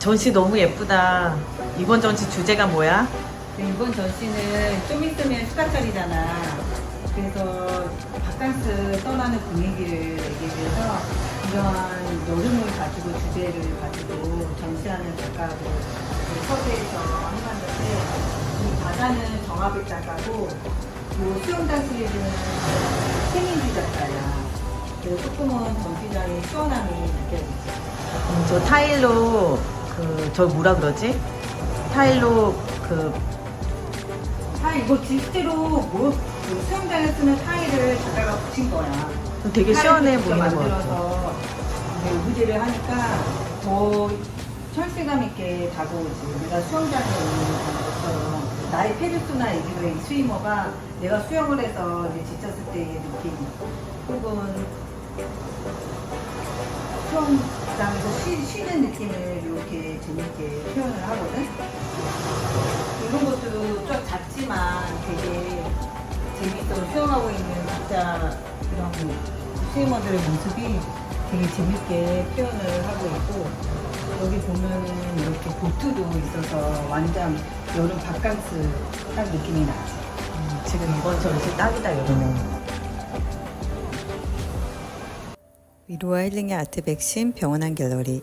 전시 너무 예쁘다. 이번 전시 주제가 뭐야? 네, 이번 전시는 좀 있으면 휴가철이잖아. 그래서 바캉스 떠나는 분위기를 내기 위해서 이러한 여름을 가지고 주제를 가지고 전시하는 우리 서재에서 해봤는데 이 바다는 정합을 작가고 이 수영장 시리즈는 최민지 작가야. 그래서 조금은 전시장의 시원함이 느껴지지. 음, 저 타일로 그 저 뭐라 그러지? 타일로 그 타일 이거 실제로 뭐, 그 수영장에 쓰는 타일을 작가가 붙인 거야. 되게 시원해 타일을 직접 보이는 것 같아. 만들어서 이제 오브제를 하니까 더 철새감 있게 다가오지. 내가 수영장에 있는 것처럼 나의 페르소나 얘기를 이 스위머가 내가 수영을 해서 이제 지쳤을 때의 느낌 혹은 수영장에서 쉬, 쉬는 느낌을 이렇게 재밌게 표현을 하거든. 이런 것도 좀 작지만 되게 재밌어 수영하고 있는 진짜 이런 스위머들의 모습이 되게 재밌게 표현을 하고 있고 여기 보면은 이렇게 보트도 있어서 완전 여름 바캉스 딱 느낌이 나. 음, 지금 이번 전시 딱이다 여름에. 위로와 힐링의 아트 백신 병원한 갤러리